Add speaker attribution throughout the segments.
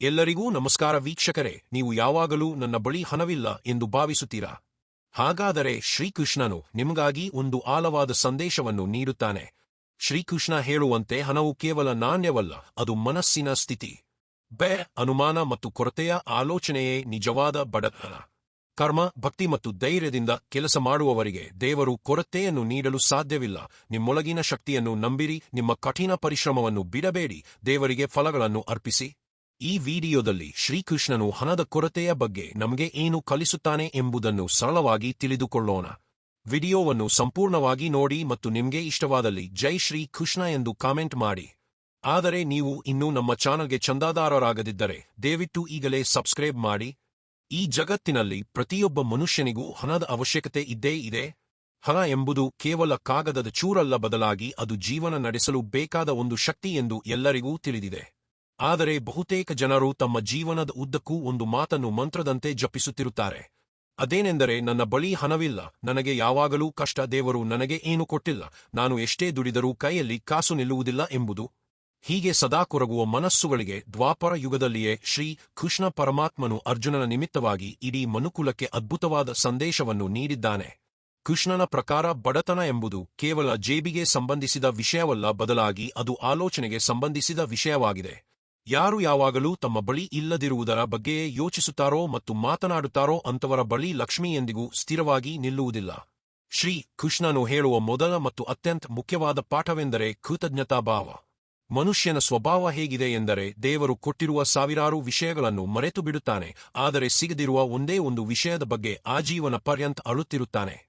Speaker 1: ಎಲ್ಲರಿಗೂ ನಮಸ್ಕಾರ ವೀಕ್ಷಕರೇ, ನೀವು ಯಾವಾಗಲೂ ನನ್ನ ಬಳಿ ಹಣವಿಲ್ಲ ಎಂದು ಭಾವಿಸುತ್ತೀರಾ? ಹಾಗಾದರೆ ಶ್ರೀಕೃಷ್ಣನು ನಿಮಗಾಗಿ ಒಂದು ಆಳವಾದ ಸಂದೇಶವನ್ನು ನೀಡುತ್ತಾನೆ. ಶ್ರೀಕೃಷ್ಣ ಹೇಳುವಂತೆ ಹಣವು ಕೇವಲ ನಾಣ್ಯವಲ್ಲ, ಅದು ಮನಸ್ಸಿನ ಸ್ಥಿತಿ. ಬೆ, ಅನುಮಾನ ಮತ್ತು ಕೊರತೆಯ ಆಲೋಚನೆಯೇ ನಿಜವಾದ ಬಡತನ ಕರ್ಮ, ಭಕ್ತಿ ಮತ್ತು ಧೈರ್ಯದಿಂದ ಕೆಲಸ ಮಾಡುವವರಿಗೆ ದೇವರು ಕೊರತೆಯನ್ನು ನೀಡಲು ಸಾಧ್ಯವಿಲ್ಲ. ನಿಮ್ಮೊಳಗಿನ ಶಕ್ತಿಯನ್ನು ನಂಬಿರಿ, ನಿಮ್ಮ ಕಠಿಣ ಪರಿಶ್ರಮವನ್ನು ಬಿಡಬೇಡಿ, ದೇವರಿಗೆ ಫಲಗಳನ್ನು ಅರ್ಪಿಸಿ. ಈ ವಿಡಿಯೋದಲ್ಲಿ ಶ್ರೀಕೃಷ್ಣನು ಹಣದ ಕೊರತೆಯ ಬಗ್ಗೆ ನಮಗೆ ಏನು ಕಲಿಸುತ್ತಾನೆ ಎಂಬುದನ್ನು ಸರಳವಾಗಿ ತಿಳಿದುಕೊಳ್ಳೋಣ. ವಿಡಿಯೋವನ್ನು ಸಂಪೂರ್ಣವಾಗಿ ನೋಡಿ ಮತ್ತು ನಿಮಗೆ ಇಷ್ಟವಾದಲ್ಲಿ ಜೈ ಶ್ರೀ ಕೃಷ್ಣ ಎಂದು ಕಾಮೆಂಟ್ ಮಾಡಿ. ಆದರೆ ನೀವು ಇನ್ನೂ ನಮ್ಮ ಚಾನಲ್ಗೆ ಚಂದಾದಾರರಾಗದಿದ್ದರೆ ದಯವಿಟ್ಟು ಈಗಲೇ ಸಬ್ಸ್ಕ್ರೈಬ್ ಮಾಡಿ. ಈ ಜಗತ್ತಿನಲ್ಲಿ ಪ್ರತಿಯೊಬ್ಬ ಮನುಷ್ಯನಿಗೂ ಹಣದ ಅವಶ್ಯಕತೆ ಇದ್ದೇ ಇದೆ. ಹಣ ಎಂಬುದು ಕೇವಲ ಕಾಗದದ ಚೂರಲ್ಲ ಬದಲಾಗಿ ಅದು ಜೀವನ ನಡೆಸಲು ಬೇಕಾದ ಒಂದು ಶಕ್ತಿ ಎಂದು ಎಲ್ಲರಿಗೂ ತಿಳಿದಿದೆ. ಆದರೆ ಬಹುತೇಕ ಜನರು ತಮ್ಮ ಜೀವನದ ಉದ್ದಕ್ಕೂ ಒಂದು ಮಾತನ್ನು ಮಂತ್ರದಂತೆ ಜಪಿಸುತ್ತಿರುತ್ತಾರೆ. ಅದೇನೆಂದರೆ, ನನ್ನ ಬಳಿ ಹಣವಿಲ್ಲ, ನನಗೆ ಯಾವಾಗಲೂ ಕಷ್ಟ, ದೇವರು ನನಗೆ ಏನು ಕೊಟ್ಟಿಲ್ಲ, ನಾನು ಎಷ್ಟೇ ದುಡಿದರೂ ಕೈಯಲ್ಲಿ ಕಾಸು ನಿಲ್ಲುವುದಿಲ್ಲ ಎಂಬುದು. ಹೀಗೆ ಸದಾ ಕೊರಗುವ ಮನಸ್ಸುಗಳಿಗೆ ದ್ವಾಪರ ಯುಗದಲ್ಲಿಯೇ ಶ್ರೀ ಕೃಷ್ಣ ಪರಮಾತ್ಮನು ಅರ್ಜುನನ ನಿಮಿತ್ತವಾಗಿ ಇಡೀ ಮನುಕುಲಕ್ಕೆ ಅದ್ಭುತವಾದ ಸಂದೇಶವನ್ನು ನೀಡಿದ್ದಾನೆ. ಕೃಷ್ಣನ ಪ್ರಕಾರ ಬಡತನ ಎಂಬುದು ಕೇವಲ ಜೇಬಿಗೆ ಸಂಬಂಧಿಸಿದ ವಿಷಯವಲ್ಲ, ಬದಲಾಗಿ ಅದು ಆಲೋಚನೆಗೆ ಸಂಬಂಧಿಸಿದ ವಿಷಯವಾಗಿದೆ. ಯಾರು ಯಾವಾಗಲೂ ತಮ್ಮ ಬಳಿ ಇಲ್ಲದಿರುವುದರ ಬಗ್ಗೆಯೇ ಯೋಚಿಸುತ್ತಾರೋ ಮತ್ತು ಮಾತನಾಡುತ್ತಾರೋ ಅಂತವರ ಬಳಿ ಲಕ್ಷ್ಮಿ ಎಂದಿಗೂ ಸ್ಥಿರವಾಗಿ ನಿಲ್ಲುವುದಿಲ್ಲ. ಶ್ರೀ ಕೃಷ್ಣನು ಹೇಳುವ ಮೊದಲ ಮತ್ತು ಅತ್ಯಂತ ಮುಖ್ಯವಾದ ಪಾಠವೆಂದರೆ ಕೃತಜ್ಞತಾಭಾವ. ಮನುಷ್ಯನ ಸ್ವಭಾವ ಹೇಗಿದೆ ಎಂದರೆ ದೇವರು ಕೊಟ್ಟಿರುವ ಸಾವಿರಾರು ವಿಷಯಗಳನ್ನು ಮರೆತು ಬಿಡುತ್ತಾನೆ ಆದರೆ ಸಿಗದಿರುವ ಒಂದೇ ಒಂದು ವಿಷಯದ ಬಗ್ಗೆ ಆಜೀವನ ಪರ್ಯಂತ ಅಳುತ್ತಿರುತ್ತಾನೆ.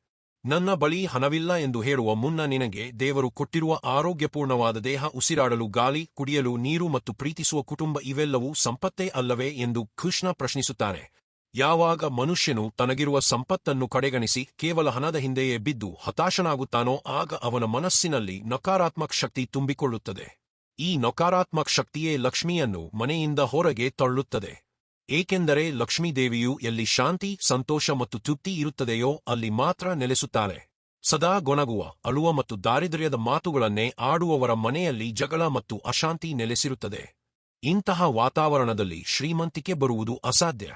Speaker 1: ನನ್ನ ಬಳಿ ಹಣವಿಲ್ಲ ಎಂದು ಹೇಳುವ ಮುನ್ನ ನಿನಗೆ ದೇವರು ಕೊಟ್ಟಿರುವ ಆರೋಗ್ಯಪೂರ್ಣವಾದ ದೇಹ ಉಸಿರಾಡಲು ಗಾಳಿ, ಕುಡಿಯಲು ನೀರು ಮತ್ತು ಪ್ರೀತಿಸುವ ಕುಟುಂಬ ಇವೆಲ್ಲವೂ ಸಂಪತ್ತೇ ಅಲ್ಲವೇ ಎಂದು ಕೃಷ್ಣ ಪ್ರಶ್ನಿಸುತ್ತಾನೆ. ಯಾವಾಗ ಮನುಷ್ಯನು ತನಗಿರುವ ಸಂಪತ್ತನ್ನು ಕಡೆಗಣಿಸಿ ಕೇವಲ ಹಣದ ಹಿಂದೆಯೇ ಬಿದ್ದು ಹತಾಶನಾಗುತ್ತಾನೋ ಆಗ ಅವನ ಮನಸ್ಸಿನಲ್ಲಿ ನಕಾರಾತ್ಮಕ ಶಕ್ತಿ ತುಂಬಿಕೊಳ್ಳುತ್ತದೆ. ಈ ನಕಾರಾತ್ಮಕ ಶಕ್ತಿಯೇ ಲಕ್ಷ್ಮಿಯನ್ನು ಮನೆಯಿಂದ ಹೊರಗೆ ತಳ್ಳುತ್ತದೆ. ಏಕೆಂದರೆ ಲಕ್ಷ್ಮೀದೇವಿಯು ಎಲ್ಲಿ ಶಾಂತಿ, ಸಂತೋಷ ಮತ್ತು ತೃಪ್ತಿ ಇರುತ್ತದೆಯೋ ಅಲ್ಲಿ ಮಾತ್ರ ನೆಲೆಸುತ್ತಾಳೆ. ಸದಾ ಗೊಣಗುವ, ಅಳುವ ಮತ್ತು ದಾರಿದ್ರ್ಯದ ಮಾತುಗಳನ್ನೇ ಆಡುವವರ ಮನೆಯಲ್ಲಿ ಜಗಳ ಮತ್ತು ಅಶಾಂತಿ ನೆಲೆಸಿರುತ್ತದೆ. ಇಂತಹ ವಾತಾವರಣದಲ್ಲಿ ಶ್ರೀಮಂತಿಕೆ ಬರುವುದು ಅಸಾಧ್ಯ.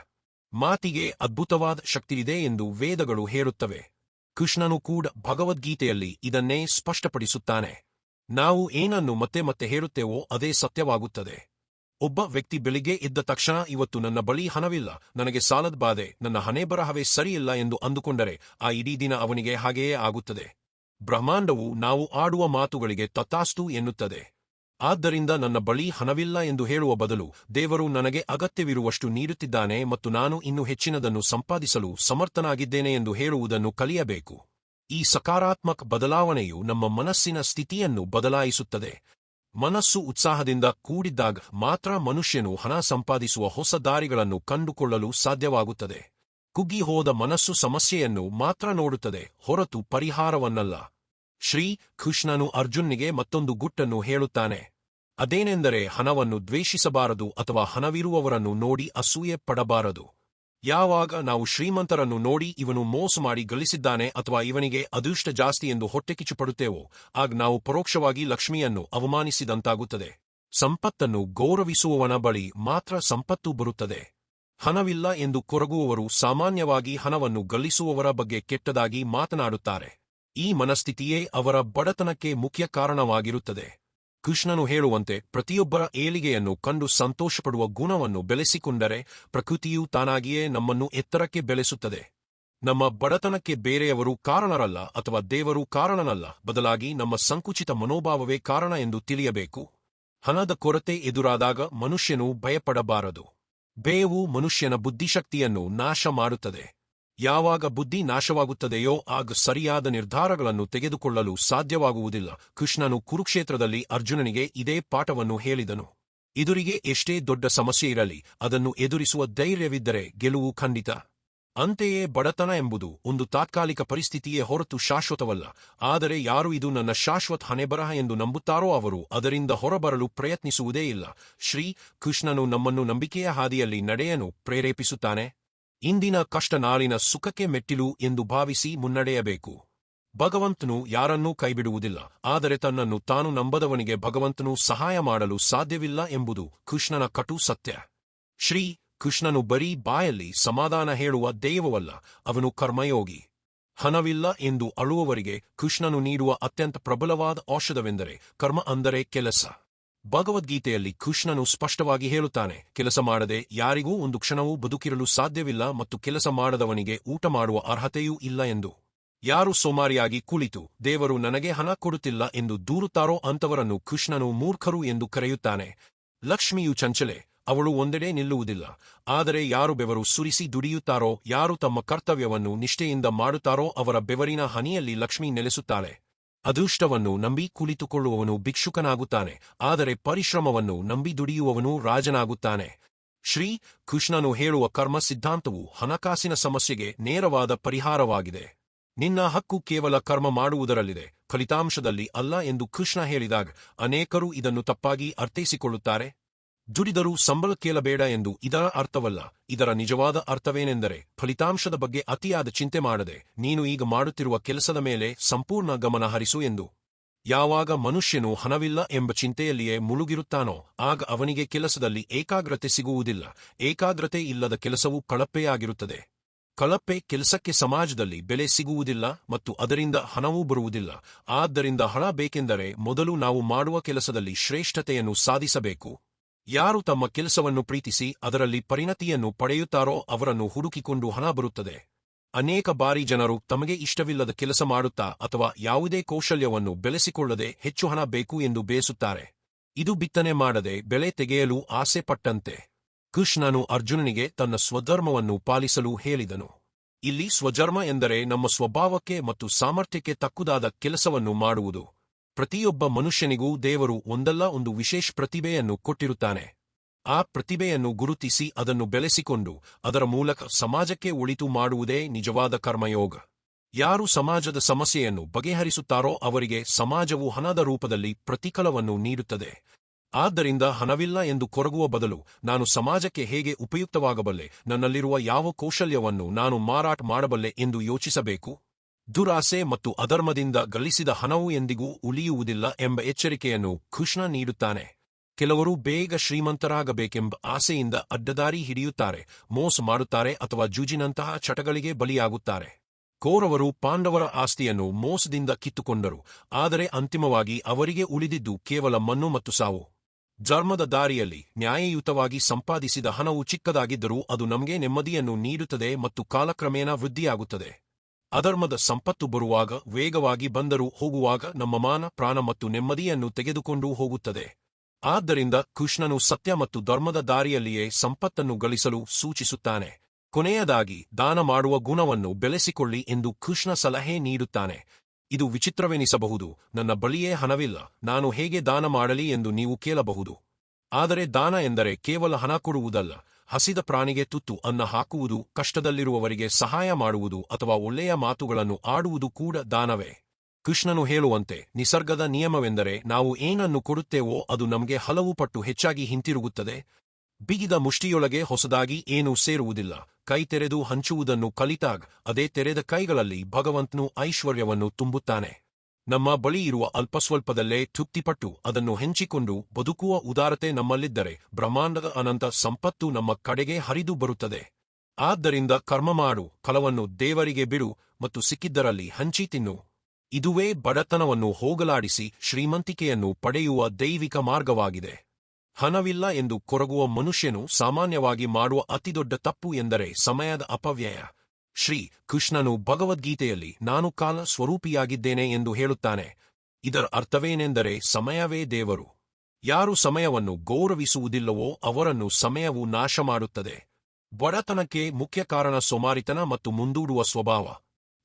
Speaker 1: ಮಾತಿಗೆ ಅದ್ಭುತವಾದ ಶಕ್ತಿಯಿದೆ ಎಂದು ವೇದಗಳು ಹೇಳುತ್ತವೆ. ಕೃಷ್ಣನು ಕೂಡ ಭಗವದ್ಗೀತೆಯಲ್ಲಿ ಇದನ್ನೇ ಸ್ಪಷ್ಟಪಡಿಸುತ್ತಾನೆ. ನಾವು ಏನನ್ನು ಮತ್ತೆ ಮತ್ತೆ ಹೇಳುತ್ತೇವೋ ಅದೇ ಸತ್ಯವಾಗುತ್ತದೆ. ಒಬ್ಬ ವ್ಯಕ್ತಿ ಬೆಳಿಗ್ಗೆ ಇದ್ದ ತಕ್ಷಣ ಇವತ್ತು ನನ್ನ ಬಳಿ ಹಣವಿಲ್ಲ. ನನಗೆ ಸಾಲದ ಬಾಧೆ. ನನ್ನ ಹಣೆ ಬರಹವೇ ಸರಿಯಿಲ್ಲ ಎಂದು ಅಂದುಕೊಂಡರೆ ಆ ಇಡೀ ದಿನ ಅವನಿಗೆ ಹಾಗೆಯೇ ಆಗುತ್ತದೆ. ಬ್ರಹ್ಮಾಂಡವು ನಾವು ಆಡುವ ಮಾತುಗಳಿಗೆ ತತಾಸ್ತು ಎನ್ನುತ್ತದೆ. ಆದ್ದರಿಂದ ನನ್ನ ಬಳಿ ಹಣವಿಲ್ಲ ಎಂದು ಹೇಳುವ ಬದಲು ದೇವರು ನನಗೆ ಅಗತ್ಯವಿರುವಷ್ಟು ನೀಡುತ್ತಿದ್ದಾನೆ ಮತ್ತು ನಾನು ಇನ್ನು ಹೆಚ್ಚಿನದನ್ನು ಸಂಪಾದಿಸಲು ಸಮರ್ಥನಾಗಿದ್ದೇನೆ ಎಂದು ಹೇಳುವುದನ್ನು ಕಲಿಯಬೇಕು. ಈ ಸಕಾರಾತ್ಮಕ ಬದಲಾವಣೆಯು ನಮ್ಮ ಮನಸ್ಸಿನ ಸ್ಥಿತಿಯನ್ನು ಬದಲಾಯಿಸುತ್ತದೆ. ಮನಸ್ಸು ಉತ್ಸಾಹದಿಂದ ಕೂಡಿದ್ದಾಗ ಮಾತ್ರ ಮನುಷ್ಯನು ಹಣ ಸಂಪಾದಿಸುವ ಹೊಸ ದಾರಿಗಳನ್ನು ಕಂಡುಕೊಳ್ಳಲು ಸಾಧ್ಯವಾಗುತ್ತದೆ. ಕುಗ್ಗಿಹೋದ ಮನಸ್ಸು ಸಮಸ್ಯೆಯನ್ನು ಮಾತ್ರ ನೋಡುತ್ತದೆ, ಹೊರತು ಪರಿಹಾರವನ್ನಲ್ಲ. ಶ್ರೀ ಕೃಷ್ಣನು ಅರ್ಜುನ್ನಿಗೆ ಮತ್ತೊಂದು ಗುಟ್ಟನ್ನು ಹೇಳುತ್ತಾನೆ. ಅದೇನೆಂದರೆ ಹಣವನ್ನು ದ್ವೇಷಿಸಬಾರದು ಅಥವಾ ಹಣವಿರುವವರನ್ನು ನೋಡಿ ಅಸೂಯೆ ಪಡಬಾರದು ಯಾವಾಗ ನಾವು ಶ್ರೀಮಂತರನ್ನು ನೋಡಿ ಇವನು ಮೋಸ ಮಾಡಿ ಗಳಿಸಿದ್ದಾನೆ ಅಥವಾ ಇವನಿಗೆ ಅದೃಷ್ಟ ಜಾಸ್ತಿ ಎಂದು ಹೊಟ್ಟೆಕಿಚ್ಚು ಪಡುತ್ತೇವೋ ಆಗ ನಾವು ಪರೋಕ್ಷವಾಗಿ ಲಕ್ಷ್ಮಿಯನ್ನು ಅವಮಾನಿಸಿದಂತಾಗುತ್ತದೆ. ಸಂಪತ್ತನ್ನು ಗೌರವಿಸುವವನ ಬಳಿ ಮಾತ್ರ ಸಂಪತ್ತು ಬರುತ್ತದೆ. ಹಣವಿಲ್ಲ ಎಂದು ಕೊರಗುವವರು ಸಾಮಾನ್ಯವಾಗಿ ಹಣವನ್ನು ಗಳಿಸುವವರ ಬಗ್ಗೆ ಕೆಟ್ಟದಾಗಿ ಮಾತನಾಡುತ್ತಾರೆ. ಈ ಮನಸ್ಥಿತಿಯೇ ಅವರ ಬಡತನಕ್ಕೆ ಮುಖ್ಯ ಕಾರಣವಾಗಿರುತ್ತದೆ. ಕೃಷ್ಣನು ಹೇಳುವಂತೆ ಪ್ರತಿಯೊಬ್ಬರ ಏಳಿಗೆಯನ್ನು ಕಂಡು ಸಂತೋಷಪಡುವ ಗುಣವನ್ನು ಬೆಳೆಸಿಕೊಂಡರೆ ಪ್ರಕೃತಿಯು ತಾನಾಗಿಯೇ ನಮ್ಮನ್ನು ಎತ್ತರಕ್ಕೆ ಬೆಳೆಸುತ್ತದೆ. ನಮ್ಮ ಬಡತನಕ್ಕೆ ಬೇರೆಯವರು ಕಾರಣರಲ್ಲ ಅಥವಾ ದೇವರು ಕಾರಣನಲ್ಲ, ಬದಲಾಗಿ ನಮ್ಮ ಸಂಕುಚಿತ ಮನೋಭಾವವೇ ಕಾರಣ ಎಂದು ತಿಳಿಯಬೇಕು. ಹಣದ ಕೊರತೆ ಎದುರಾದಾಗ ಮನುಷ್ಯನು ಭಯಪಡಬಾರದು. ಬೇವು ಮನುಷ್ಯನ ಬುದ್ಧಿಶಕ್ತಿಯನ್ನು ನಾಶ ಮಾಡುತ್ತದೆ. ಯಾವಾಗ ಬುದ್ಧಿ ನಾಶವಾಗುತ್ತದೆಯೋ ಆಗ ಸರಿಯಾದ ನಿರ್ಧಾರಗಳನ್ನು ತೆಗೆದುಕೊಳ್ಳಲು ಸಾಧ್ಯವಾಗುವುದಿಲ್ಲ. ಕೃಷ್ಣನು ಕುರುಕ್ಷೇತ್ರದಲ್ಲಿ ಅರ್ಜುನನಿಗೆ ಇದೇ ಪಾಠವನ್ನು ಹೇಳಿದನು. ಇದುರಿಗೆ ಎಷ್ಟೇ ದೊಡ್ಡ ಸಮಸ್ಯೆ ಇರಲಿ, ಅದನ್ನು ಎದುರಿಸುವ ಧೈರ್ಯವಿದ್ದರೆ ಗೆಲುವು ಖಂಡಿತ. ಅಂತೆಯೇ ಬಡತನ ಎಂಬುದು ಒಂದು ತಾತ್ಕಾಲಿಕ ಪರಿಸ್ಥಿತಿಯೇ ಹೊರತು ಶಾಶ್ವತವಲ್ಲ. ಆದರೆ ಯಾರು ಇದು ನನ್ನ ಶಾಶ್ವತ ಹಣೆಬರಹ ಎಂದು ನಂಬುತ್ತಾರೋ ಅವರು ಅದರಿಂದ ಹೊರಬರಲು ಪ್ರಯತ್ನಿಸುವುದೇ ಇಲ್ಲ. ಶ್ರೀ ಕೃಷ್ಣನು ನಮ್ಮನ್ನು ನಂಬಿಕೆಯ ಹಾದಿಯಲ್ಲಿ ನಡೆಯಲು ಪ್ರೇರೇಪಿಸುತ್ತಾನೆ. ಇಂದಿನ ಕಷ್ಟ ನಾಳಿನ ಸುಖಕ್ಕೆ ಮೆಟ್ಟಿಲು ಎಂದು ಭಾವಿಸಿ ಮುನ್ನಡೆಯಬೇಕು. ಭಗವಂತನು ಯಾರನ್ನೂ ಕೈಬಿಡುವುದಿಲ್ಲ, ಆದರೆ ತನ್ನನ್ನು ತಾನು ನಂಬದವನಿಗೆ ಭಗವಂತನು ಸಹಾಯ ಮಾಡಲು ಸಾಧ್ಯವಿಲ್ಲ ಎಂಬುದು ಕೃಷ್ಣನ ಕಟು ಸತ್ಯ. ಶ್ರೀ ಕೃಷ್ಣನು ಬರೀ ಬಾಯಲ್ಲಿ ಸಮಾಧಾನ ಹೇಳುವ ದೈವವಲ್ಲ, ಅವನು ಕರ್ಮಯೋಗಿ. ಹಣವಿಲ್ಲ ಎಂದು ಅಳುವವರಿಗೆ ಕೃಷ್ಣನು ನೀಡುವ ಅತ್ಯಂತ ಪ್ರಬಲವಾದ ಔಷಧವೆಂದರೆ ಕರ್ಮ ಅಂದರೆ ಕೆಲಸ. ಭಗವದ್ಗೀತೆಯಲ್ಲಿ ಕೃಷ್ಣನು ಸ್ಪಷ್ಟವಾಗಿ ಹೇಳುತ್ತಾನೆ, ಕೆಲಸ ಮಾಡದೆ ಯಾರಿಗೂ ಒಂದು ಕ್ಷಣವೂ ಬದುಕಿರಲು ಸಾಧ್ಯವಿಲ್ಲ ಮತ್ತು ಕೆಲಸ ಮಾಡದವನಿಗೆ ಊಟ ಮಾಡುವ ಅರ್ಹತೆಯೂ ಇಲ್ಲ ಎಂದು. ಯಾರು ಸೋಮಾರಿಯಾಗಿ ಕುಳಿತು, ದೇವರು ನನಗೆ ಹಣ ಕೊಡುತ್ತಿಲ್ಲ ಎಂದು ದೂರುತ್ತಾರೋ ಅಂತವರನ್ನು ಕೃಷ್ಣನು ಮೂರ್ಖರು ಎಂದು ಕರೆಯುತ್ತಾನೆ. ಲಕ್ಷ್ಮಿಯು ಚಂಚಲೆ, ಅವಳು ಒಂದೆಡೆ ನಿಲ್ಲುವುದಿಲ್ಲ, ಆದರೆ ಯಾರು ಬೆವರು ಸುರಿಸಿ ದುಡಿಯುತ್ತಾರೋ, ಯಾರು ತಮ್ಮ ಕರ್ತವ್ಯವನ್ನು ನಿಷ್ಠೆಯಿಂದ ಮಾಡುತ್ತಾರೋ ಅವರ ಬೆವರಿನ ಹನಿಯಲ್ಲಿ ಲಕ್ಷ್ಮಿ ನೆಲೆಸುತ್ತಾಳೆ. ಅದೃಷ್ಟವನ್ನು ನಂಬಿ ಕುಳಿತುಕೊಳ್ಳುವವನು ಭಿಕ್ಷುಕನಾಗುತ್ತಾನೆ, ಆದರೆ ಪರಿಶ್ರಮವನ್ನು ನಂಬಿ ದುಡಿಯುವವನು ರಾಜನಾಗುತ್ತಾನೆ. ಶ್ರೀ ಕೃಷ್ಣನು ಹೇಳುವ ಕರ್ಮ ಸಿದ್ಧಾಂತವು ಹಣಕಾಸಿನ ಸಮಸ್ಯೆಗೆ ನೇರವಾದ ಪರಿಹಾರವಾಗಿದೆ. ನಿನ್ನ ಹಕ್ಕು ಕೇವಲ ಕರ್ಮ ಮಾಡುವುದರಲ್ಲಿದೆ, ಫಲಿತಾಂಶದಲ್ಲಿ ಅಲ್ಲ ಎಂದು ಕೃಷ್ಣ ಹೇಳಿದಾಗ ಅನೇಕರು ಇದನ್ನು ತಪ್ಪಾಗಿ ಅರ್ಥೈಸಿಕೊಳ್ಳುತ್ತಾರೆ. ದುಡಿದರೂ ಸಂಬಳ ಕೇಳಬೇಡ ಎಂದು ಇದರ ಅರ್ಥವಲ್ಲ. ಇದರ ನಿಜವಾದ ಅರ್ಥವೇನೆಂದರೆ, ಫಲಿತಾಂಶದ ಬಗ್ಗೆ ಅತಿಯಾದ ಚಿಂತೆ ಮಾಡದೆ, ನೀನು ಈಗ ಮಾಡುತ್ತಿರುವ ಕೆಲಸದ ಮೇಲೆ ಸಂಪೂರ್ಣ ಗಮನ ಹರಿಸು ಎಂದು. ಯಾವಾಗ ಮನುಷ್ಯನು ಹಣವಿಲ್ಲ ಎಂಬ ಚಿಂತೆಯಲ್ಲಿಯೇ ಮುಳುಗಿರುತ್ತಾನೋ, ಆಗ ಅವನಿಗೆ ಕೆಲಸದಲ್ಲಿ ಏಕಾಗ್ರತೆ ಸಿಗುವುದಿಲ್ಲ. ಏಕಾಗ್ರತೆ ಇಲ್ಲದ ಕೆಲಸವು ಕಳಪೆಯಾಗಿರುತ್ತದೆ. ಕಳಪೆ ಕೆಲಸಕ್ಕೆ ಸಮಾಜದಲ್ಲಿ ಬೆಲೆ ಸಿಗುವುದಿಲ್ಲ ಮತ್ತು ಅದರಿಂದ ಹಣವೂ ಬರುವುದಿಲ್ಲ. ಆದ್ದರಿಂದ ಹಣ ಬೇಕೆಂದರೆ ಮೊದಲು ನಾವು ಮಾಡುವ ಕೆಲಸದಲ್ಲಿ ಶ್ರೇಷ್ಠತೆಯನ್ನು ಸಾಧಿಸಬೇಕು. ಯಾರು ತಮ್ಮ ಕೆಲಸವನ್ನು ಪ್ರೀತಿಸಿ ಅದರಲ್ಲಿ ಪರಿಣತಿಯನ್ನು ಪಡೆಯುತ್ತಾರೋ ಅವರನ್ನು ಹುಡುಕಿಕೊಂಡು ಹಣ ಬರುತ್ತದೆ. ಅನೇಕ ಬಾರಿ ಜನರು ತಮಗೆ ಇಷ್ಟವಿಲ್ಲದ ಕೆಲಸ ಮಾಡುತ್ತಾ ಅಥವಾ ಯಾವುದೇ ಕೌಶಲ್ಯವನ್ನು ಬೆಳೆಸಿಕೊಳ್ಳದೆ ಹೆಚ್ಚು ಹಣ ಬೇಕು ಎಂದು ಬೇಸುತ್ತಾರೆ. ಇದು ಬಿತ್ತನೆ ಮಾಡದೆ ಬೆಳೆ ತೆಗೆಯಲು ಆಸೆ ಪಟ್ಟಂತೆ. ಕೃಷ್ಣನು ಅರ್ಜುನನಿಗೆ ತನ್ನ ಸ್ವಧರ್ಮವನ್ನು ಪಾಲಿಸಲು ಹೇಳಿದನು. ಇಲ್ಲಿ ಸ್ವಧರ್ಮ ಎಂದರೆ ನಮ್ಮ ಸ್ವಭಾವಕ್ಕೆ ಮತ್ತು ಸಾಮರ್ಥ್ಯಕ್ಕೆ ತಕ್ಕುದಾದ ಕೆಲಸವನ್ನು ಮಾಡುವುದು. ಪ್ರತಿಯೊಬ್ಬ ಮನುಷ್ಯನಿಗೂ ದೇವರು ಒಂದಲ್ಲ ಒಂದು ವಿಶೇಷ ಪ್ರತಿಭೆಯನ್ನು ಕೊಟ್ಟಿರುತ್ತಾನೆ. ಆ ಪ್ರತಿಭೆಯನ್ನು ಗುರುತಿಸಿ ಅದನ್ನು ಬೆಳೆಸಿಕೊಂಡು ಅದರ ಮೂಲಕ ಸಮಾಜಕ್ಕೆ ಒಳಿತು ಮಾಡುವುದೇ ನಿಜವಾದ ಕರ್ಮಯೋಗ. ಯಾರು ಸಮಾಜದ ಸಮಸ್ಯೆಯನ್ನು ಬಗೆಹರಿಸುತ್ತಾರೋ ಅವರಿಗೆ ಸಮಾಜವು ಹಣದ ರೂಪದಲ್ಲಿ ಪ್ರತಿಫಲವನ್ನು ನೀಡುತ್ತದೆ. ಆದ್ದರಿಂದ ಹಣವಿಲ್ಲ ಎಂದು ಕೊರಗುವ ಬದಲು ನಾನು ಸಮಾಜಕ್ಕೆ ಹೇಗೆ ಉಪಯುಕ್ತವಾಗಬಲ್ಲೆ ನನ್ನಲ್ಲಿರುವ ಯಾವ ಕೌಶಲ್ಯವನ್ನು ನಾನು ಮಾರಾಟ ಮಾಡಬಲ್ಲೆ ಎಂದು ಯೋಚಿಸಬೇಕು? ದುರಾಸೆ ಮತ್ತು ಅಧರ್ಮದಿಂದ ಗಳಿಸಿದ ಹಣವು ಎಂದಿಗೂ ಉಳಿಯುವುದಿಲ್ಲ ಎಂಬ ಎಚ್ಚರಿಕೆಯನ್ನು ಕೃಷ್ಣ ನೀಡುತ್ತಾನೆ. ಕೆಲವರು ಬೇಗ ಶ್ರೀಮಂತರಾಗಬೇಕೆಂಬ ಆಸೆಯಿಂದ ಅಡ್ಡದಾರಿ ಹಿಡಿಯುತ್ತಾರೆ, ಮೋಸ ಮಾಡುತ್ತಾರೆ ಅಥವಾ ಜೂಜಿನಂತಹ ಚಟಗಳಿಗೆ ಬಲಿಯಾಗುತ್ತಾರೆ. ಕೌರವರು ಪಾಂಡವರ ಆಸ್ತಿಯನ್ನು ಮೋಸದಿಂದ ಕಿತ್ತುಕೊಂಡರು, ಆದರೆ ಅಂತಿಮವಾಗಿ ಅವರಿಗೆ ಉಳಿದಿದ್ದು ಕೇವಲ ಮಣ್ಣು ಮತ್ತು ಸಾವು. ಧರ್ಮದ ದಾರಿಯಲ್ಲಿ ನ್ಯಾಯಯುತವಾಗಿ ಸಂಪಾದಿಸಿದ ಹಣವು ಚಿಕ್ಕದಾಗಿದ್ದರೂ ಅದು ನಮಗೆ ನೆಮ್ಮದಿಯನ್ನು ನೀಡುತ್ತದೆ ಮತ್ತು ಕಾಲಕ್ರಮೇಣ ವೃದ್ಧಿಯಾಗುತ್ತದೆ. ಅಧರ್ಮದ ಸಂಪತ್ತು ಬರುವಾಗ ವೇಗವಾಗಿ ಬಂದರೂ ಹೋಗುವಾಗ ನಮ್ಮ ಮಾನ, ಪ್ರಾಣ ಮತ್ತು ನೆಮ್ಮದಿಯನ್ನು ತೆಗೆದುಕೊಂಡು ಹೋಗುತ್ತದೆ. ಆದ್ದರಿಂದ ಕೃಷ್ಣನು ಸತ್ಯ ಮತ್ತು ಧರ್ಮದ ದಾರಿಯಲ್ಲಿಯೇ ಸಂಪತ್ತನ್ನು ಗಳಿಸಲು ಸೂಚಿಸುತ್ತಾನೆ. ಕೊನೆಯದಾಗಿ, ದಾನ ಮಾಡುವ ಗುಣವನ್ನು ಬೆಳೆಸಿಕೊಳ್ಳಿ ಎಂದು ಕೃಷ್ಣ ಸಲಹೆ ನೀಡುತ್ತಾನೆ. ಇದು ವಿಚಿತ್ರವೆನಿಸಬಹುದು, ನನ್ನ ಬಳಿಯೇ ಹಣವಿಲ್ಲ, ನಾನು ಹೇಗೆ ದಾನ ಮಾಡಲಿ ಎಂದು ನೀವು ಕೇಳಬಹುದು. ಆದರೆ ದಾನ ಎಂದರೆ ಕೇವಲ ಹಣ ಕೊಡುವುದಲ್ಲ ಹಸಿದ ಪ್ರಾಣಿಗೆ ತುತ್ತು ಅನ್ನ ಹಾಕುವುದು, ಕಷ್ಟದಲ್ಲಿರುವವರಿಗೆ ಸಹಾಯ ಮಾಡುವುದು ಅಥವಾ ಒಳ್ಳೆಯ ಮಾತುಗಳನ್ನು ಆಡುವುದು ಕೂಡ ದಾನವೇ. ಕೃಷ್ಣನು ಹೇಳುವಂತೆ, ನಿಸರ್ಗದ ನಿಯಮವೆಂದರೆ ನಾವು ಏನನ್ನು ಕೊಡುತ್ತೇವೋ ಅದು ನಮಗೆ ಹಲವು ಪಟ್ಟು ಹೆಚ್ಚಾಗಿ ಹಿಂತಿರುಗುತ್ತದೆ. ಬಿಗಿದ ಮುಷ್ಟಿಯೊಳಗೆ ಹೊಸದಾಗಿ ಏನೂ ಸೇರುವುದಿಲ್ಲ. ಕೈ ತೆರೆದು ಹಂಚುವುದನ್ನು ಕಲಿತಾಗ್, ಅದೇ ತೆರೆದ ಕೈಗಳಲ್ಲಿ ಭಗವಂತನು ಐಶ್ವರ್ಯವನ್ನು ತುಂಬುತ್ತಾನೆ. ನಮ್ಮ ಬಳಿ ಇರುವ ಅಲ್ಪಸ್ವಲ್ಪದಲ್ಲೇ ತೃಪ್ತಿಪಟ್ಟು ಅದನ್ನು ಹೆಂಚಿಕೊಂಡು ಬದುಕುವ ಉದಾರತೆ ನಮ್ಮಲ್ಲಿದ್ದರೆ ಬ್ರಹ್ಮಾಂಡದ ಅನಂತ ಸಂಪತ್ತು ನಮ್ಮ ಕಡೆಗೆ ಹರಿದು ಬರುತ್ತದೆ. ಆದ್ದರಿಂದ ಕರ್ಮ ಮಾಡು ಫಲವನ್ನು ದೇವರಿಗೆ ಬಿಡು ಮತ್ತು ಸಿಕ್ಕಿದ್ದರಲ್ಲಿ ಹಂಚಿ ತಿನ್ನು. ಇದುವೇ ಬಡತನವನ್ನು ಹೋಗಲಾಡಿಸಿ ಶ್ರೀಮಂತಿಕೆಯನ್ನು ಪಡೆಯುವ ದೈವಿಕ ಮಾರ್ಗವಾಗಿದೆ. ಹಣವಿಲ್ಲ ಎಂದು ಕೊರಗುವ ಮನುಷ್ಯನು ಸಾಮಾನ್ಯವಾಗಿ ಮಾಡುವ ಅತಿದೊಡ್ಡ ತಪ್ಪು ಎಂದರೆ ಸಮಯದ ಅಪವ್ಯಯ. ಶ್ರೀ ಕೃಷ್ಣನು ಭಗವದ್ಗೀತೆಯಲ್ಲಿ, ನಾನು ಕಾಲ ಸ್ವರೂಪಿಯಾಗಿದ್ದೇನೆ ಎಂದು ಹೇಳುತ್ತಾನೆ. ಇದರ ಅರ್ಥವೇನೆಂದರೆ, ಸಮಯವೇ ದೇವರು. ಯಾರು ಸಮಯವನ್ನು ಗೌರವಿಸುವುದಿಲ್ಲವೋ ಅವರನ್ನು ಸಮಯವು ನಾಶ ಮಾಡುತ್ತದೆ ಬಡತನಕ್ಕೆ ಮುಖ್ಯ ಕಾರಣ ಸೋಮಾರಿತನ ಮತ್ತು ಮುಂದೂಡುವ ಸ್ವಭಾವ.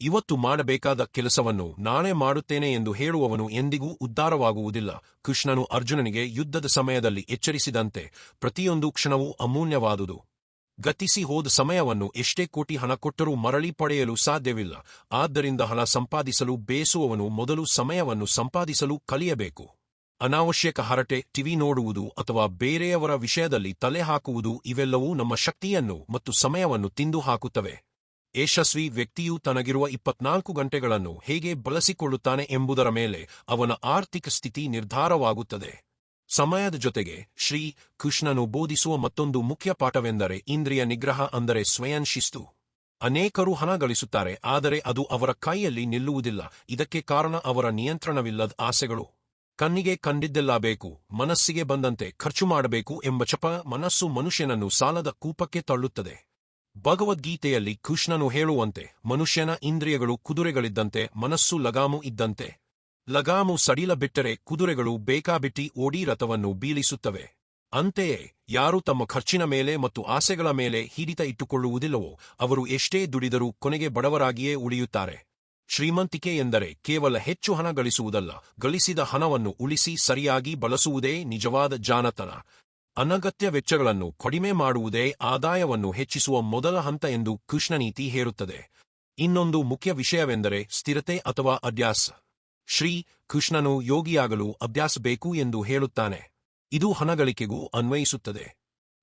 Speaker 1: ಇವತ್ತು ಮಾಡಬೇಕಾದ ಕೆಲಸವನ್ನು ನಾಳೆ ಮಾಡುತ್ತೇನೆ ಎಂದು ಹೇಳುವವನು ಎಂದಿಗೂ ಉದ್ಧಾರವಾಗುವುದಿಲ್ಲ. ಕೃಷ್ಣನು ಅರ್ಜುನನಿಗೆ ಯುದ್ಧದ ಸಮಯದಲ್ಲಿ ಎಚ್ಚರಿಸಿದಂತೆ, ಪ್ರತಿಯೊಂದು ಕ್ಷಣವೂ ಅಮೂಲ್ಯವಾದುದು. ಗತಿಸಿ ಹೋದ ಸಮಯವನ್ನು ಎಷ್ಟೇ ಕೋಟಿ ಹಣ ಕೊಟ್ಟರೂ ಮರಳಿ ಪಡೆಯಲು ಸಾಧ್ಯವಿಲ್ಲ. ಆದ್ದರಿಂದ ಹಣ ಸಂಪಾದಿಸಲು ಬೇಸುವವನು ಮೊದಲು ಸಮಯವನ್ನು ಸಂಪಾದಿಸಲು ಕಲಿಯಬೇಕು. ಅನಾವಶ್ಯಕ ಹರಟೆ, ಟಿವಿ ನೋಡುವುದು ಅಥವಾ ಬೇರೆಯವರ ವಿಷಯದಲ್ಲಿ ತಲೆ ಹಾಕುವುದು ಇವೆಲ್ಲವೂ ನಮ್ಮ ಶಕ್ತಿಯನ್ನು ಮತ್ತು ಸಮಯವನ್ನು ತಿಂದು ಹಾಕುತ್ತವೆ ಯಶಸ್ವಿ ವ್ಯಕ್ತಿಯು ತನಗಿರುವ ಇಪ್ಪತ್ನಾಲ್ಕು ಗಂಟೆಗಳನ್ನು ಹೇಗೆ ಬಳಸಿಕೊಳ್ಳುತ್ತಾನೆ ಎಂಬುದರ ಮೇಲೆ ಅವನ ಆರ್ಥಿಕ ಸ್ಥಿತಿ ನಿರ್ಧಾರವಾಗುತ್ತದೆ. ಸಮಯದ ಜೊತೆಗೆ ಶ್ರೀ ಕೃಷ್ಣನು ಬೋಧಿಸುವ ಮತ್ತೊಂದು ಮುಖ್ಯ ಪಾಠವೆಂದರೆ ಇಂದ್ರಿಯ ನಿಗ್ರಹ ಅಂದರೆ ಸ್ವಯಂ ಶಿಸ್ತು. ಅನೇಕರು ಹಣ ಗಳಿಸುತ್ತಾರೆ, ಆದರೆ ಅದು ಅವರ ಕೈಯಲ್ಲಿ ನಿಲ್ಲುವುದಿಲ್ಲ. ಇದಕ್ಕೆ ಕಾರಣ ಅವರ ನಿಯಂತ್ರಣವಿಲ್ಲದ ಆಸೆಗಳು. ಕಣ್ಣಿಗೆ ಕಂಡಿದ್ದೆಲ್ಲ ಬೇಕು, ಮನಸ್ಸಿಗೆ ಬಂದಂತೆ ಖರ್ಚು ಮಾಡಬೇಕು ಎಂಬ ಚಪ ಮನಸ್ಸು ಮನುಷ್ಯನನ್ನು ಸಾಲದ ಕೂಪಕ್ಕೆ ತಳ್ಳುತ್ತದೆ. ಭಗವದ್ಗೀತೆಯಲ್ಲಿ ಕೃಷ್ಣನು ಹೇಳುವಂತೆ, ಮನುಷ್ಯನ ಇಂದ್ರಿಯಗಳು ಕುದುರೆಗಳಿದ್ದಂತೆ, ಮನಸ್ಸು ಲಗಾಮು ಇದ್ದಂತೆ. ಲಗಾಮು ಸಡಿಲ ಬಿಟ್ಟರೆ ಕುದುರೆಗಳು ಬೇಕಾಬಿಟ್ಟಿ ಓಡಿ ರಥವನ್ನು ಬೀಳಿಸುತ್ತವೆ. ಅಂತೆಯೇ, ಯಾರು ತಮ್ಮ ಖರ್ಚಿನ ಮೇಲೆ ಮತ್ತು ಆಸೆಗಳ ಮೇಲೆ ಹಿಡಿತ ಇಟ್ಟುಕೊಳ್ಳುವುದಿಲ್ಲವೋ, ಅವರು ಎಷ್ಟೇ ದುಡಿದರೂ ಕೊನೆಗೆ ಬಡವರಾಗಿಯೇ ಉಳಿಯುತ್ತಾರೆ. ಶ್ರೀಮಂತಿಕೆ ಎಂದರೆ ಕೇವಲ ಹೆಚ್ಚು ಹಣ ಗಳಿಸುವುದಲ್ಲ, ಗಳಿಸಿದ ಹಣವನ್ನು ಉಳಿಸಿ ಸರಿಯಾಗಿ ಬಳಸುವುದೇ ನಿಜವಾದ ಜಾನತನ ಅನಗತ್ಯ ವೆಚ್ಚಗಳನ್ನು ಕಡಿಮೆ ಮಾಡುವುದೇ ಆದಾಯವನ್ನು ಹೆಚ್ಚಿಸುವ ಮೊದಲ ಹಂತ ಎಂದು ಕೃಷ್ಣನೀತಿ ಹೇರುತ್ತದೆ. ಇನ್ನೊಂದು ಮುಖ್ಯ ವಿಷಯವೆಂದರೆ ಸ್ಥಿರತೆ ಅಥವಾ ಅಭ್ಯಾಸ. ಶ್ರೀ ಕೃಷ್ಣನು ಯೋಗಿಯಾಗಲು ಅಭ್ಯಾಸ ಬೇಕು ಎಂದು ಹೇಳುತ್ತಾನೆ. ಇದು ಹಣಗಳಿಕೆಗೂ ಅನ್ವಯಿಸುತ್ತದೆ.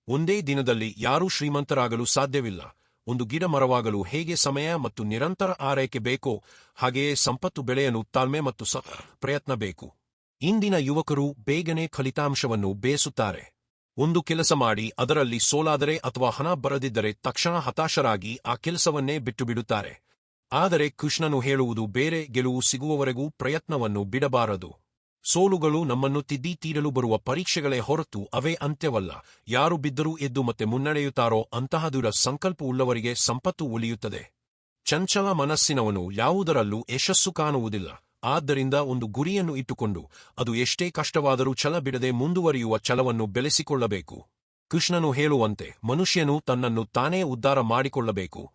Speaker 1: ಒಂದೇ ದಿನದಲ್ಲಿ ಯಾರೂ ಶ್ರೀಮಂತರಾಗಲು ಸಾಧ್ಯವಿಲ್ಲ. ಒಂದು ಗಿಡ ಮರವಾಗಲು ಹೇಗೆ ಸಮಯ ಮತ್ತು ನಿರಂತರ ಆರೈಕೆ ಬೇಕೋ ಹಾಗೆಯೇ ಸಂಪತ್ತು ಬೆಳೆಯಲು ತಾಳ್ಮೆ ಮತ್ತು ಸ ಪ್ರಯತ್ನ ಬೇಕು. ಇಂದಿನ ಯುವಕರು ಬೇಗನೆ ಫಲಿತಾಂಶವನ್ನು ಬೇಸುತ್ತಾರೆ ಒಂದು ಕೆಲಸ ಮಾಡಿ ಅದರಲ್ಲಿ ಸೋಲಾದರೆ ಅಥವಾ ಹಣ ಬರದಿದ್ದರೆ ತಕ್ಷಣ ಹತಾಶರಾಗಿ ಆ ಕೆಲಸವನ್ನೇ ಬಿಟ್ಟು ಬಿಡುತ್ತಾರೆ ಆದರೆ ಕೃಷ್ಣನು ಹೇಳುವುದು ಬೇರೆ, ಗೆಲುವು ಸಿಗುವವರೆಗೂ ಪ್ರಯತ್ನವನ್ನು ಬಿಡಬಾರದು. ಸೋಲುಗಳು ನಮ್ಮನ್ನು ತಿದ್ದಿ ತೀರಲು ಬರುವ ಪರೀಕ್ಷೆಗಳೇ ಹೊರತು ಅವೇ ಅಂತ್ಯವಲ್ಲ. ಯಾರು ಬಿದ್ದರೂ ಎದ್ದು ಮತ್ತೆ ಮುನ್ನಡೆಯುತ್ತಾರೋ ಅಂತಹದುರ ಸಂಕಲ್ಪವುಳ್ಳವರಿಗೆ ಸಂಪತ್ತು ಉಳಿಯುತ್ತದೆ. ಚಂಚಲ ಮನಸ್ಸಿನವನು ಯಾವುದರಲ್ಲೂ ಯಶಸ್ಸು ಕಾಣುವುದಿಲ್ಲ. ಆದ್ದರಿಂದ ಒಂದು ಗುರಿಯನ್ನು ಇಟ್ಟುಕೊಂಡು, ಅದು ಎಷ್ಟೇ ಕಷ್ಟವಾದರೂ ಛಲ ಬಿಡದೆ ಮುಂದುವರಿಯುವ ಛಲವನ್ನು ಬೆಳೆಸಿಕೊಳ್ಳಬೇಕು. ಕೃಷ್ಣನು ಹೇಳುವಂತೆ, ಮನುಷ್ಯನು ತನ್ನನ್ನು ತಾನೇ ಉದ್ಧಾರ ಮಾಡಿಕೊಳ್ಳಬೇಕು.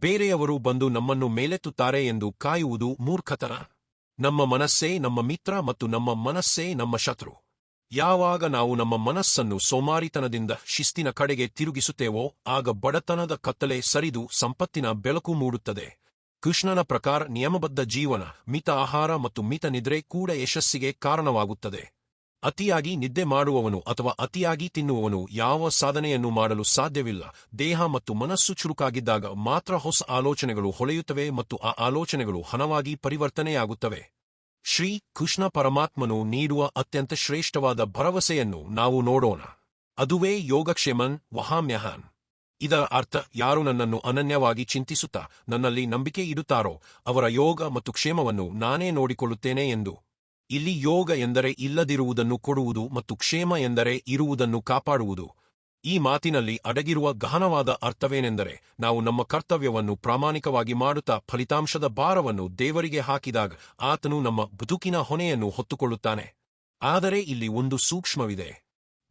Speaker 1: ಬೇರೆಯವರು ಬಂದು ನಮ್ಮನ್ನು ಮೇಲೆತ್ತುತ್ತಾರೆ ಎಂದು ಕಾಯುವುದು ಮೂರ್ಖತನ. ನಮ್ಮ ಮನಸ್ಸೇ ನಮ್ಮ ಮಿತ್ರ ಮತ್ತು ನಮ್ಮ ಮನಸ್ಸೇ ನಮ್ಮ ಶತ್ರು. ಯಾವಾಗ ನಾವು ನಮ್ಮ ಮನಸ್ಸನ್ನು ಸೋಮಾರಿತನದಿಂದ ಶಿಸ್ತಿನ ಕಡೆಗೆ ತಿರುಗಿಸುತ್ತೇವೋ, ಆಗ ಬಡತನದ ಕತ್ತಲೆ ಸರಿದು ಸಂಪತ್ತಿನ ಬೆಳಕು ಮೂಡುತ್ತದೆ. ಕೃಷ್ಣನ ಪ್ರಕಾರ ನಿಯಮಬದ್ಧ ಜೀವನ, ಮಿತ ಆಹಾರ ಮತ್ತು ಮಿತ ನಿದ್ರೆ ಕೂಡ ಯಶಸ್ಸಿಗೆ ಕಾರಣವಾಗುತ್ತದೆ. ಅತಿಯಾಗಿ ನಿದ್ದೆ ಮಾಡುವವನು ಅಥವಾ ಅತಿಯಾಗಿ ತಿನ್ನುವವನು ಯಾವ ಸಾಧನೆಯನ್ನು ಮಾಡಲು ಸಾಧ್ಯವಿಲ್ಲ. ದೇಹ ಮತ್ತು ಮನಸ್ಸು ಚುರುಕಾಗಿದ್ದಾಗ ಮಾತ್ರ ಹೊಸ ಆಲೋಚನೆಗಳು ಹೊಳೆಯುತ್ತವೆ ಮತ್ತು ಆ ಆಲೋಚನೆಗಳು ಹಣವಾಗಿ ಪರಿವರ್ತನೆಯಾಗುತ್ತವೆ. ಶ್ರೀ ಕೃಷ್ಣ ಪರಮಾತ್ಮನು ನೀಡುವ ಅತ್ಯಂತ ಶ್ರೇಷ್ಠವಾದ ಭರವಸೆಯನ್ನು ನಾವು ನೋಡೋಣ. ಅದುವೇ ಯೋಗಕ್ಷೇಮನ್ ವಹಾಮ್ಯಹಾನ್. ಇದರ ಅರ್ಥ, ಯಾರು ನನ್ನನ್ನು ಅನನ್ಯವಾಗಿ ಚಿಂತಿಸುತ್ತಾ ನನ್ನಲ್ಲಿ ನಂಬಿಕೆ ಇಡುತ್ತಾರೋ ಅವರ ಯೋಗ ಮತ್ತು ಕ್ಷೇಮವನ್ನು ನಾನೇ ನೋಡಿಕೊಳ್ಳುತ್ತೇನೆ ಎಂದು. ಇಲ್ಲಿ ಯೋಗ ಎಂದರೆ ಇಲ್ಲದಿರುವುದನ್ನು ಕೊಡುವುದು ಮತ್ತು ಕ್ಷೇಮ ಎಂದರೆ ಇರುವುದನ್ನು ಕಾಪಾಡುವುದು. ಈ ಮಾತಿನಲ್ಲಿ ಅಡಗಿರುವ ಗಹನವಾದ ಅರ್ಥವೇನೆಂದರೆ ನಾವು ನಮ್ಮ ಕರ್ತವ್ಯವನ್ನು ಪ್ರಾಮಾಣಿಕವಾಗಿ ಮಾಡುತ್ತಾ ಫಲಿತಾಂಶದ ಭಾರವನ್ನು ದೇವರಿಗೆ ಹಾಕಿದಾಗ ಆತನು ನಮ್ಮ ಬದುಕಿನ ಹೊಣೆಯನ್ನು ಹೊತ್ತುಕೊಳ್ಳುತ್ತಾನೆ. ಆದರೆ ಇಲ್ಲಿ ಒಂದು ಸೂಕ್ಷ್ಮವಿದೆ.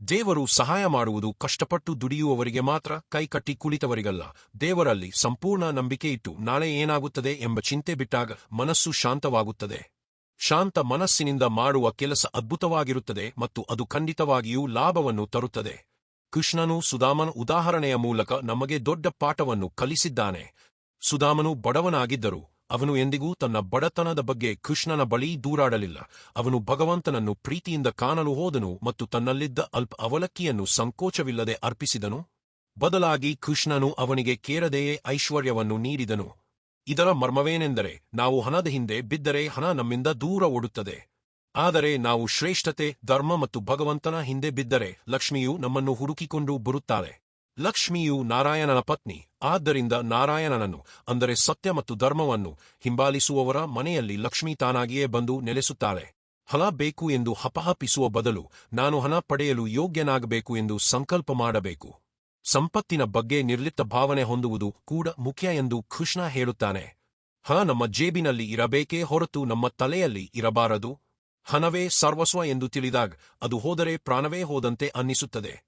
Speaker 1: ದೇವರು ಸಹಾಯ ಮಾಡುವುದು ಕಷ್ಟಪಟ್ಟು ದುಡಿಯುವವರಿಗೆ ಮಾತ್ರ, ಕೈಕಟ್ಟಿ ಕುಳಿತವರಿಗಲ್ಲ. ದೇವರಲ್ಲಿ ಸಂಪೂರ್ಣ ನಂಬಿಕೆ ಇಟ್ಟು ನಾಳೆ ಏನಾಗುತ್ತದೆ ಎಂಬ ಚಿಂತೆ ಬಿಟ್ಟಾಗ ಮನಸ್ಸು ಶಾಂತವಾಗುತ್ತದೆ. ಶಾಂತ ಮನಸ್ಸಿನಿಂದ ಮಾಡುವ ಕೆಲಸ ಅದ್ಭುತವಾಗಿರುತ್ತದೆ ಮತ್ತು ಅದು ಖಂಡಿತವಾಗಿಯೂ ಲಾಭವನ್ನು ತರುತ್ತದೆ. ಕೃಷ್ಣನು ಸುಧಾಮನ ಉದಾಹರಣೆಯ ಮೂಲಕ ನಮಗೆ ದೊಡ್ಡ ಪಾಠವನ್ನು ಕಲಿಸಿದ್ದಾನೆ. ಸುಧಾಮನು ಬಡವನಾಗಿದ್ದರು ಅವನು ಎಂದಿಗೂ ತನ್ನ ಬಡತನದ ಬಗ್ಗೆ ಕೃಷ್ಣನ ಬಳಿ ದೂರಾಡಲಿಲ್ಲ. ಅವನು ಭಗವಂತನನ್ನು ಪ್ರೀತಿಯಿಂದ ಕಾಣಲು ಹೋದನು ಮತ್ತು ತನ್ನಲ್ಲಿದ್ದ ಅಲ್ಪ ಅವಲಕ್ಕಿಯನ್ನು ಸಂಕೋಚವಿಲ್ಲದೆ ಅರ್ಪಿಸಿದನು. ಬದಲಾಗಿ ಕೃಷ್ಣನು ಅವನಿಗೆ ಕೇರದೆಯೇ ಐಶ್ವರ್ಯವನ್ನು ನೀಡಿದನು. ಇದರ ಮರ್ಮವೇನೆಂದರೆ ನಾವು ಹಣದ ಹಿಂದೆ ಬಿದ್ದರೆ ಹಣ ನಮ್ಮಿಂದ ದೂರ ಓಡುತ್ತದೆ. ಆದರೆ ನಾವು ಶ್ರೇಷ್ಠತೆ, ಧರ್ಮ ಮತ್ತು ಭಗವಂತನ ಹಿಂದೆ ಬಿದ್ದರೆ ಲಕ್ಷ್ಮಿಯು ನಮ್ಮನ್ನು ಹುಡುಕಿಕೊಂಡು ಬರುತ್ತಾಳೆ. ಲಕ್ಷ್ಮಿಯು ನಾರಾಯಣನ ಪತ್ನಿ, ಆದ್ದರಿಂದ ನಾರಾಯಣನನ್ನು, ಅಂದರೆ ಸತ್ಯ ಮತ್ತು ಧರ್ಮವನ್ನು, ಹಿಂಬಾಲಿಸುವವರ ಮನೆಯಲ್ಲಿ ಲಕ್ಷ್ಮಿ ತಾನಾಗಿಯೇ ಬಂದು ನೆಲೆಸುತ್ತಾಳೆ. ಹಣ ಬೇಕು ಎಂದು ಹಪಹಪಿಸುವ ಬದಲು ನಾನು ಹಣ ಪಡೆಯಲು ಯೋಗ್ಯನಾಗಬೇಕು ಎಂದು ಸಂಕಲ್ಪ ಮಾಡಬೇಕು. ಸಂಪತ್ತಿನ ಬಗ್ಗೆ ನಿರ್ಲಿಪ್ತ ಭಾವನೆ ಹೊಂದುವುದು ಕೂಡ ಮುಖ್ಯ ಎಂದು ಕೃಷ್ಣ ಹೇಳುತ್ತಾನೆ. ಹ ನಮ್ಮ ಜೇಬಿನಲ್ಲಿ ಇರಬೇಕೇ ಹೊರತು ನಮ್ಮ ತಲೆಯಲ್ಲಿ ಇರಬಾರದು. ಹಣವೇ ಸರ್ವಸ್ವ ಎಂದು ತಿಳಿದಾಗ ಅದು ಹೋದರೆ ಪ್ರಾಣವೇ ಹೋದಂತೆ ಅನ್ನಿಸುತ್ತದೆ.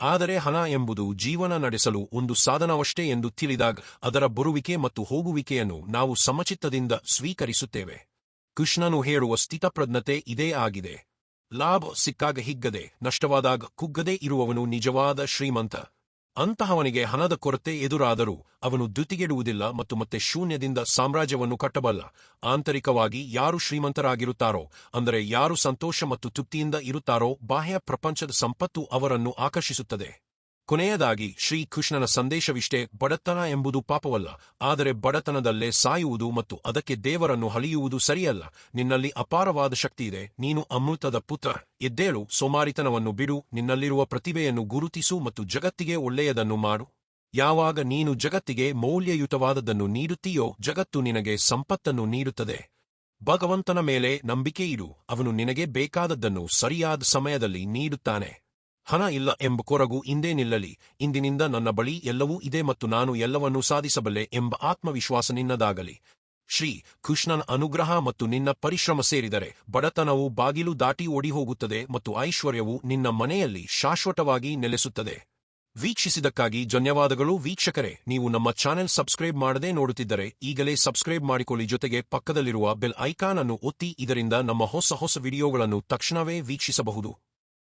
Speaker 1: ಆದರೆ ಹಣ ಎಂಬುದು ಜೀವನ ನಡೆಸಲು ಒಂದು ಸಾಧನವಷ್ಟೇ ಎಂದು ತಿಳಿದಾಗ ಅದರ ಬರುವಿಕೆ ಮತ್ತು ಹೋಗುವಿಕೆಯನ್ನು ನಾವು ಸಮಚಿತ್ತದಿಂದ ಸ್ವೀಕರಿಸುತ್ತೇವೆ. ಕೃಷ್ಣನು ಹೇಳುವ ಸ್ಥಿತಪ್ರಜ್ಞತೆ ಇದೇ ಆಗಿದೆ. ಲಾಭ ಸಿಕ್ಕಾಗ ಹಿಗ್ಗದೆ, ನಷ್ಟವಾದಾಗ ಕುಗ್ಗದೇ ಇರುವವನು ನಿಜವಾದ ಶ್ರೀಮಂತ. ಅಂತಹವನಿಗೆ ಹಣದ ಕೊರತೆ ಎದುರಾದರೂ ಅವನು ದ್ಯುತಿಗೆಡುವುದಿಲ್ಲ ಮತ್ತು ಮತ್ತೆ ಶೂನ್ಯದಿಂದ ಸಾಮ್ರಾಜ್ಯವನ್ನು ಕಟ್ಟಬಲ್ಲ. ಆಂತರಿಕವಾಗಿ ಯಾರು ಶ್ರೀಮಂತರಾಗಿರುತ್ತಾರೋ, ಅಂದರೆ ಯಾರು ಸಂತೋಷ ಮತ್ತು ತೃಪ್ತಿಯಿಂದ ಇರುತ್ತಾರೋ, ಬಾಹ್ಯ ಪ್ರಪಂಚದ ಸಂಪತ್ತು ಅವರನ್ನು ಆಕರ್ಷಿಸುತ್ತದೆ. ಕೊನೆಯದಾಗಿ ಶ್ರೀ ಕೃಷ್ಣನ ಸಂದೇಶವಿಷ್ಟೇ ಬಡತನ ಎಂಬುದು ಪಾಪವಲ್ಲ, ಆದರೆ ಬಡತನದಲ್ಲೇ ಸಾಯುವುದು ಮತ್ತು ಅದಕ್ಕೆ ದೇವರನ್ನು ಹಳಿಯುವುದು ಸರಿಯಲ್ಲ. ನಿನ್ನಲ್ಲಿ ಅಪಾರವಾದ ಶಕ್ತಿಯಿದೆ ನೀನು ಅಮೃತದ ಪುತ್ರ. ಎದ್ದೇಳು, ಸೋಮಾರಿತನವನ್ನು ಬಿಡು, ನಿನ್ನಲ್ಲಿರುವ ಪ್ರತಿಭೆಯನ್ನು ಗುರುತಿಸು ಮತ್ತು ಜಗತ್ತಿಗೆ ಒಳ್ಳೆಯದನ್ನು ಮಾಡು. ಯಾವಾಗ ನೀನು ಜಗತ್ತಿಗೆ ಮೌಲ್ಯಯುತವಾದದ್ದನ್ನು ನೀಡುತ್ತೀಯೋ, ಜಗತ್ತು ನಿನಗೆ ಸಂಪತ್ತನ್ನು ನೀಡುತ್ತದೆ. ಭಗವಂತನ ಮೇಲೆ ನಂಬಿಕೆ ಇಡು, ಅವನು ನಿನಗೆ ಬೇಕಾದದ್ದನ್ನು ಸರಿಯಾದ ಸಮಯದಲ್ಲಿ ನೀಡುತ್ತಾನೆ. ಹಣ ಇಲ್ಲ ಎಂಬ ಕೊರಗು ಇಂದೇ ನಿಲ್ಲಲಿ. ಇಂದಿನಿಂದ ನನ್ನ ಬಳಿ ಎಲ್ಲವೂ ಇದೆ ಮತ್ತು ನಾನು ಎಲ್ಲವನ್ನೂ ಸಾಧಿಸಬಲ್ಲೆ ಎಂಬ ಆತ್ಮವಿಶ್ವಾಸ ನಿನ್ನದಾಗಲಿ. ಶ್ರೀ ಕೃಷ್ಣನ ಅನುಗ್ರಹ ಮತ್ತು ನಿನ್ನ ಪರಿಶ್ರಮ ಸೇರಿದರೆ ಬಡತನವು ಬಾಗಿಲು ದಾಟಿ ಓಡಿಹೋಗುತ್ತದೆ ಮತ್ತು ಐಶ್ವರ್ಯವು ನಿನ್ನ ಮನೆಯಲ್ಲಿ ಶಾಶ್ವತವಾಗಿ ನೆಲೆಸುತ್ತದೆ. ವೀಕ್ಷಿಸಿದಕ್ಕಾಗಿ ಧನ್ಯವಾದಗಳು ವೀಕ್ಷಕರೇ. ನೀವು ನಮ್ಮ ಚಾನೆಲ್ ಸಬ್ಸ್ಕ್ರೈಬ್ ಮಾಡದೆ ನೋಡುತ್ತಿದ್ದರೆ ಈಗಲೇ ಸಬ್ಸ್ಕ್ರೈಬ್ ಮಾಡಿಕೊಳ್ಳಿ. ಜೊತೆಗೆ ಪಕ್ಕದಲ್ಲಿರುವ ಬೆಲ್ ಐಕಾನ್ ಅನ್ನು ಒತ್ತಿ ಇದರಿಂದ ನಮ್ಮ ಹೊಸ ಹೊಸ ವಿಡಿಯೋಗಳನ್ನು ತಕ್ಷಣವೇ ವೀಕ್ಷಿಸಬಹುದು.